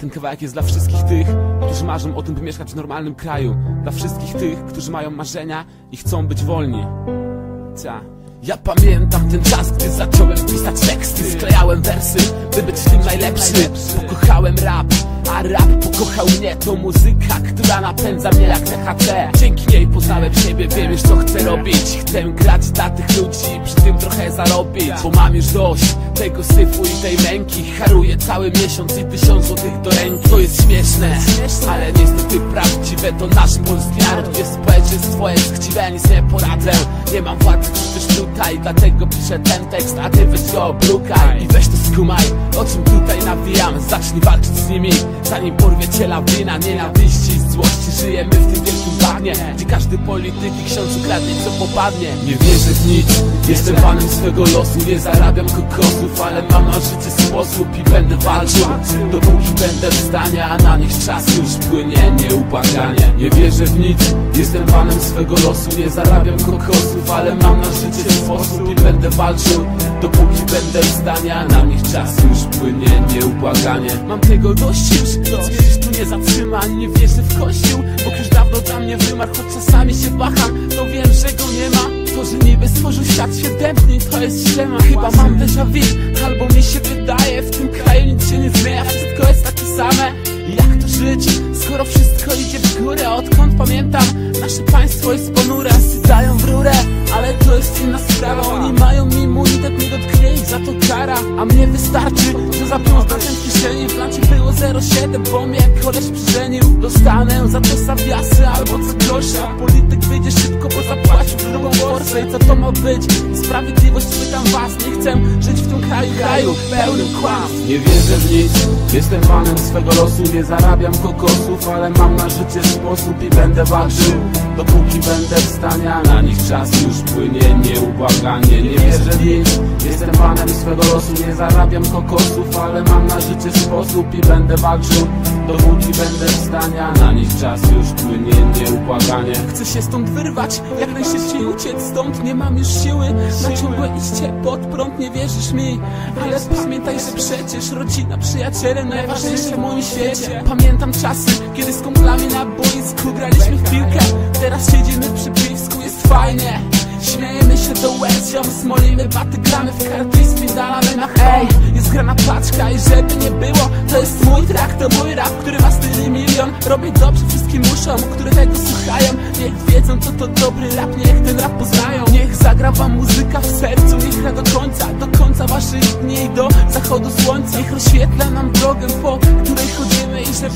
Ten kawałek jest dla wszystkich tych, którzy marzą o tym, by mieszkać w normalnym kraju. Dla wszystkich tych, którzy mają marzenia i chcą być wolni. Cia. Ja pamiętam ten czas, gdy zacząłem pisać teksty Sklejałem wersy, by być w tym najlepszy Pokochałem rap, a rap pokochał mnie To muzyka, która napędza mnie jak THC Dzięki niej poznałem siebie, wiem już co chcę robić. Chcę grać dla tych ludzi, przy tym trochę zarobić. Bo mam już dość tego syfu i tej męki Haruję cały miesiąc i tysiąc złotych do ręki. To jest śmieszne, ale niestety prawdziwe To nasz polski naród, gdzie społeczeństwo jest chciwe Nic nie poradzę, nie mam władzy też tutaj Dlatego piszę ten tekst, a ty weź go oblukaj I weź to skumaj, o czym tutaj nawijam Zacznij walczyć z nimi, zanim porwie cię lawina Nienawiści, złości, żyjemy w tym wielkim bagnie Gdzie każdy polityk i ksiądz ukradnie co popadnie. Nie wierzę w nic, jestem panem swego losu. Nie zarabiam kokosów, ale mam na życie sposób I będę walczył, dopóki będę w stanie A na nich czas już płynie nieubłaganie. Nie wierzę w nic, jestem panem swego losu. Nie zarabiam kokosów, ale mam na życie sposób I będę walczył, dopóki będę w stanie A na nich czas już płynie nieubłaganie Mam tego dość już, mnie już tu nie zatrzyma Nie wierzę w kościół, bo już dawno dla mnie wymarł Choć czasami się waham, to wiem, że go nie ma. To, że niby stworzył świat świetny, to jest ściema Chyba mam déjà vu, albo mi się wydaje W tym kraju nic się nie zmienia, 007 Bo mnie koleś przyżenił Dostanę za to zawiasy albo co gorsza Polityk wyjdzie szybko, bo zapłacił drugą forsę I co to ma być? Sprawiedliwość pytam was. Nie chcę żyć w tym kraju, kraju pełnym kłamstw. Nie wierzę w nic, jestem panem swego losu. Nie zarabiam kokosów, ale mam na życie sposób I będę walczył, dopóki będę w stanie Na nich czas już nieubłaganie Nie wierzę w nic, jestem panem swego losu Nie zarabiam kokosów, ale mam na życie sposób I będę walczył, dopóki będę w stanie A na nich czas już płynie nieubłaganie Chcę się stąd wyrwać, jak najszybciej uciec stąd Nie mam już siły. Na ciągłe iście pod prąd Nie wierzysz mi, ale pamiętaj, że przecież Rodzina, przyjaciele najważniejsze w moim świecie. Pamiętam czasy, kiedy z kumplami na boisku Graliśmy w piłkę, teraz siedzimy przy piwsku Jest fajnie. Śmiejemy do łez, smolimy baty, gramy w karty i na hej Jest grana paczka i żeby nie było, to jest mój track, to mój rap, który ma styl milion. Robię dobrze wszystkim muszą, które tego słuchają. Niech wiedzą co to dobry rap, niech ten rap poznają. Niech zagra wam muzyka w sercu, niech gra do końca, do końca waszych dni do zachodu słońca. Niech rozświetla nam drogę, po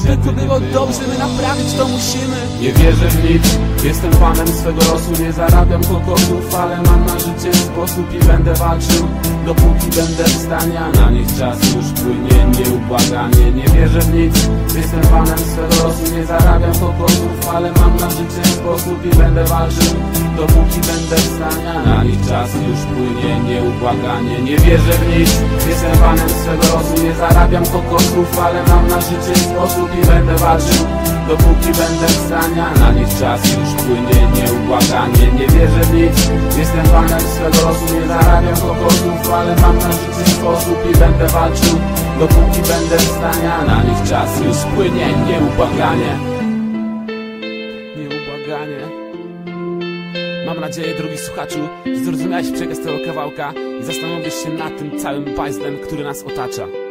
żeby to było dobrze, my naprawić to musimy. Nie wierzę w nic, jestem panem swego losu, nie zarabiam kokosów Ale mam na życie sposób i będę walczył Dopóki będę w stanie, a na nich czas już płynie nieubłaganie. Nie wierzę w nic, jestem panem swego losu, nie zarabiam kokosów Ale mam na życie sposób i będę walczył Dopóki będę w stanie, a na nich czas już płynie nieubłaganie. Nie wierzę w nic, jestem panem swego losu Nie zarabiam kokosów, ale mam na życie sposób i będę walczył Dopóki będę w stanie, na nich czas już płynie nieubłaganie. Nie wierzę w nic, jestem panem swego losu Nie zarabiam kokosów, ale mam na życie sposób i będę walczył. Dopóki będę w stanie, na nich czas już płynie nieubłaganie. Nieubłaganie. Mam nadzieję, drogi słuchaczu, że zrozumiałeś przekaz tego kawałka i zastanowisz się nad tym całym państwem, który nas otacza.